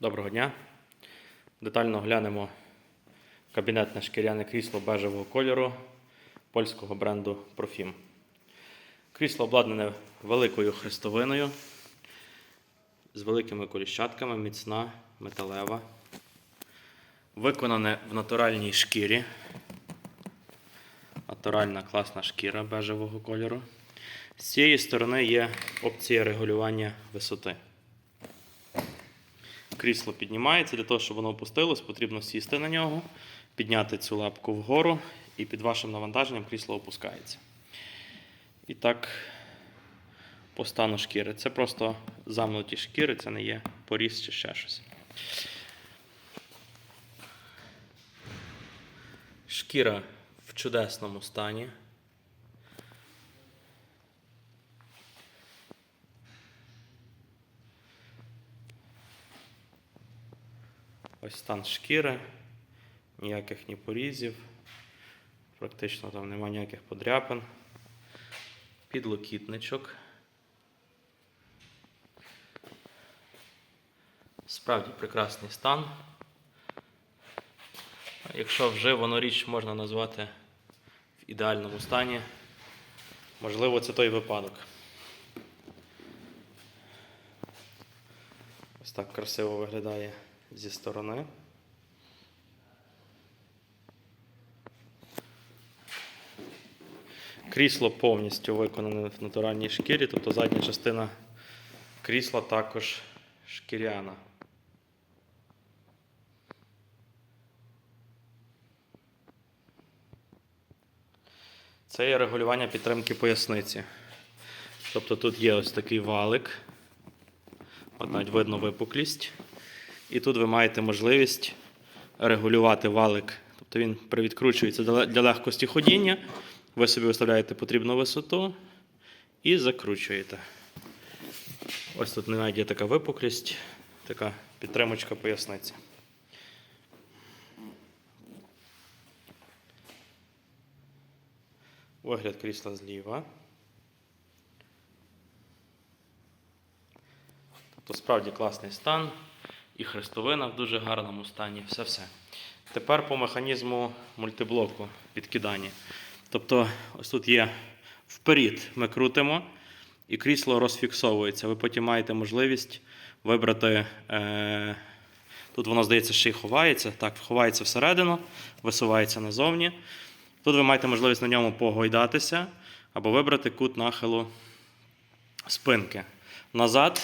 Доброго дня. Детально оглянемо кабінетне шкіряне крісло бежевого кольору польського бренду Profim. Крісло обладнане великою хрестовиною з великими коліщатками, міцна, металева. Виконане в натуральній шкірі. Натуральна класна шкіра бежевого кольору. З цієї сторони є опція регулювання висоти. Крісло піднімається, для того, щоб воно опустилось, потрібно сісти на нього, підняти цю лапку вгору, і під вашим навантаженням крісло опускається. І так, по стану шкіри. Це просто замнуті шкіри, це не є поріз чи ще щось. Шкіра в чудесному стані. Ось стан шкіри, ніяких ні порізів, практично там немає ніяких подряпин. Підлокітничок. Справді прекрасний стан. Якщо вживану річ можна назвати в ідеальному стані, можливо, це той випадок. Ось так красиво виглядає зі сторони. Крісло повністю виконане в натуральній шкірі, тобто задня частина крісла також шкіряна. Це є регулювання підтримки поясниці. Тобто тут є ось такий валик, от навіть видно випуклість. І тут ви маєте можливість регулювати валик. Тобто він привідкручується для легкості ходіння. Ви собі виставляєте потрібну висоту і закручуєте. Ось тут навіть є така випуклість, така підтримочка поясниці. Вигляд крісла зліва. Тобто справді класний стан. І хрестовина в дуже гарному стані. Все-все. Тепер по механізму мультиблоку підкидання. Тобто, ось тут є вперед, ми крутимо, і крісло розфіксовується. Ви потім маєте можливість вибрати. Е- Тут воно, здається, ще й ховається. Так, ховається всередину, висувається назовні. Тут ви маєте можливість на ньому погойдатися або вибрати кут нахилу спинки. Назад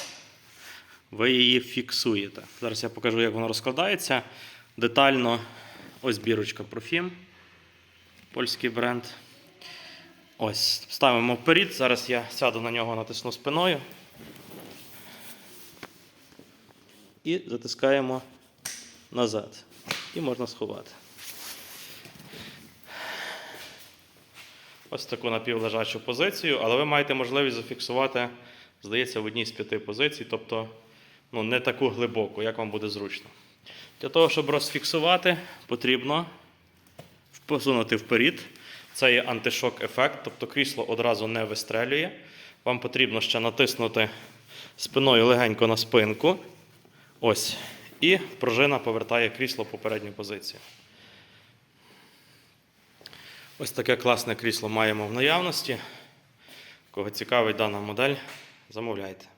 ви її фіксуєте. Зараз я покажу, як воно розкладається. Детально ось бірочка Profim, польський бренд. Ось, ставимо вперед. Зараз я сяду на нього, натисну спиною. І затискаємо назад. І можна сховати. Ось таку напівлежачу позицію, але ви маєте можливість зафіксувати, здається, в одній з п'яти позицій, тобто ну, не таку глибоку, як вам буде зручно. Для того, щоб розфіксувати, потрібно посунути вперед. Це є антишок ефект, тобто крісло одразу не вистрелює. Вам потрібно ще натиснути спиною легенько на спинку. Ось. І пружина повертає крісло в попередню позицію. Ось таке класне крісло маємо в наявності. Кого цікавить дана модель, замовляйте.